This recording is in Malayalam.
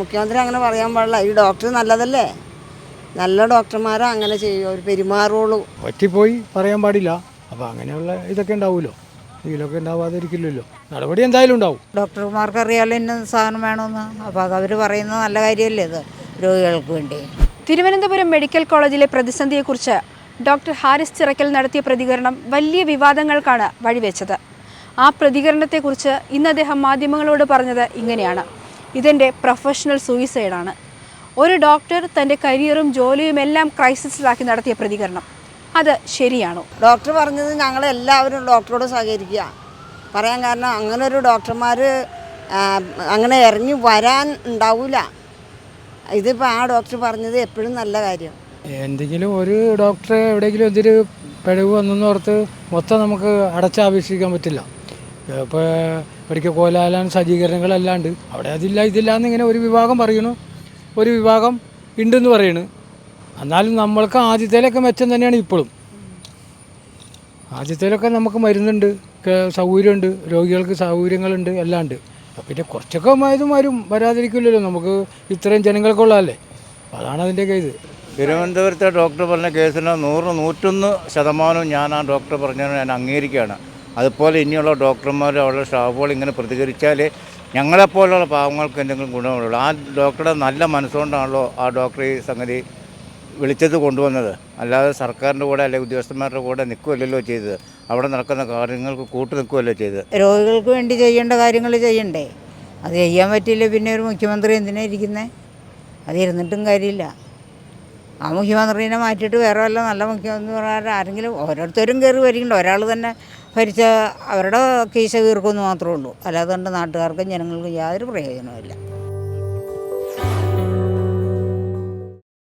മുഖ്യമന്ത്രി അങ്ങനെ പറയാൻ പാടില്ല. ഈ ഡോക്ടർ നല്ലതല്ലേ? നല്ല ഡോക്ടർമാരെ അങ്ങനെ ചെയ്യും അവർ പെരുമാറുള്ളൂ. പറ്റിപ്പോയി പറയാൻ പാടില്ല. അപ്പോൾ അങ്ങനെയുള്ള ഇതൊക്കെ ഉണ്ടാവുമല്ലോ ഇതിലൊക്കെ ഉണ്ടാവാതിരിക്കില്ലല്ലോ. നടപടി എന്തായാലും ഉണ്ടാവും. ഡോക്ടർമാർക്ക് അറിയാലോ ഇന്ന സാധനം വേണമെന്ന് അപ്പോൾ അത് അവർ പറയുന്നത് നല്ല കാര്യമല്ലേ ഇത് രോഗികൾക്ക് വേണ്ടി. തിരുവനന്തപുരം മെഡിക്കൽ കോളേജിലെ പ്രതിസന്ധിയെക്കുറിച്ച് ഡോക്ടർ ഹാരിസ് ചിറക്കൽ നടത്തിയ പ്രതികരണം വലിയ വിവാദങ്ങൾക്കാണ് വഴിവെച്ചത്. ആ പ്രതികരണത്തെക്കുറിച്ച് ഇന്ന് അദ്ദേഹം മാധ്യമങ്ങളോട് പറഞ്ഞത് ഇങ്ങനെയാണ്. ഇതെന്റെ പ്രൊഫഷണൽ സൂയിസൈഡാണ് ഒരു ഡോക്ടർ തന്റെ കരിയറും ജോലിയും എല്ലാം ക്രൈസിസിലാക്കി നടത്തിയ പ്രതികരണം. അത് ശരിയാണോ? ഡോക്ടർ പറഞ്ഞത് ഞങ്ങളെല്ലാവരും ഡോക്ടറോട് സഹകരിക്കുക. പറയാൻ കാരണം അങ്ങനെ ഒരു ഡോക്ടർമാർ അങ്ങനെ ഇറങ്ങി വരാൻ ഉണ്ടാവില്ല ഇതിപ്പോൾ ആ ഡോക്ടർ പറഞ്ഞത് എപ്പോഴും നല്ല കാര്യം. എന്തെങ്കിലും ഒരു ഡോക്ടറെ എവിടെയെങ്കിലും എന്തൊരു പിഴവ് വന്നു ഓർത്ത് മൊത്തം നമുക്ക് അടച്ചാപേക്ഷിക്കാൻ പറ്റില്ല. ഇപ്പോൾ മെഡിക്കൽ കോലാലാൻ സജ്ജീകരണങ്ങളല്ലാണ്ട്. അവിടെ അതില്ല ഇതില്ല എന്നിങ്ങനെ ഒരു വിഭാഗം പറയണു ഒരു വിഭാഗം ഉണ്ടെന്ന് പറയണു. എന്നാലും നമ്മൾക്ക് ആദ്യത്തേലൊക്കെ മെച്ചം തന്നെയാണ് ഇപ്പോഴും. ആദ്യത്തേലൊക്കെ നമുക്ക് മരുന്നുണ്ട് സൗകര്യമുണ്ട് രോഗികൾക്ക് സൗകര്യങ്ങളുണ്ട് എല്ലാം ഉണ്ട് പിന്നെ കുറച്ചൊക്കെ ആയതും വരും വരാതിരിക്കില്ലല്ലോ. നമുക്ക് ഇത്രയും ജനങ്ങൾക്കുള്ളതല്ലേ അതാണ് അതിന്റെ കേസ്. തിരുവനന്തപുരത്തെ ഡോക്ടർ പറഞ്ഞ കേസിന് നൂറ് നൂറ്റൊന്ന് ശതമാനവും ഞാൻ ആ ഡോക്ടർ പറഞ്ഞതിന് ഞാൻ അംഗീകരിക്കുകയാണ്. അതുപോലെ ഇനിയുള്ള ഡോക്ടർമാരും അവരുടെ സ്റ്റാഫുകൾ ഇങ്ങനെ പ്രതികരിച്ചാൽ ഞങ്ങളെപ്പോലുള്ള പാവങ്ങൾക്ക് എന്തെങ്കിലും ഗുണമുള്ളൂ. ആ ഡോക്ടറുടെ നല്ല മനസ്സുകൊണ്ടാണല്ലോ ആ ഡോക്ടർ ഈ സംഗതി വിളിച്ചത് കൊണ്ടുവന്നത്. അല്ലാതെ സർക്കാരിന്റെ കൂടെ അല്ലെങ്കിൽ ഉദ്യോഗസ്ഥന്മാരുടെ കൂടെ നിൽക്കുകയല്ലല്ലോ ചെയ്തത്. അവിടെ നടക്കുന്ന കാര്യങ്ങൾക്ക് കൂട്ടു നിൽക്കുകയല്ലോ ചെയ്തത്. രോഗികൾക്ക് വേണ്ടി ചെയ്യേണ്ട കാര്യങ്ങൾ ചെയ്യണ്ടേ? അത് ചെയ്യാൻ പറ്റിയില്ല പിന്നെ ഒരു മുഖ്യമന്ത്രി എന്തിനാ ഇരിക്കുന്നത് അത് ഇരുന്നിട്ടും കാര്യമില്ല. ആ മുഖ്യമന്ത്രിനെ മാറ്റിയിട്ട് വേറെ വല്ല നല്ല മുഖ്യമന്ത്രി ആരെങ്കിലും ഓരോരുത്തരും കയറി വരികയുണ്ട്. ഒരാൾ തന്നെ ഭരിച്ച അവരുടെ കീശ കീർക്കുമെന്ന് മാത്രമേ ഉള്ളൂ. അല്ലാതെ കൊണ്ട് നാട്ടുകാർക്കും ജനങ്ങൾക്കും യാതൊരു പ്രയോജനവുമില്ല.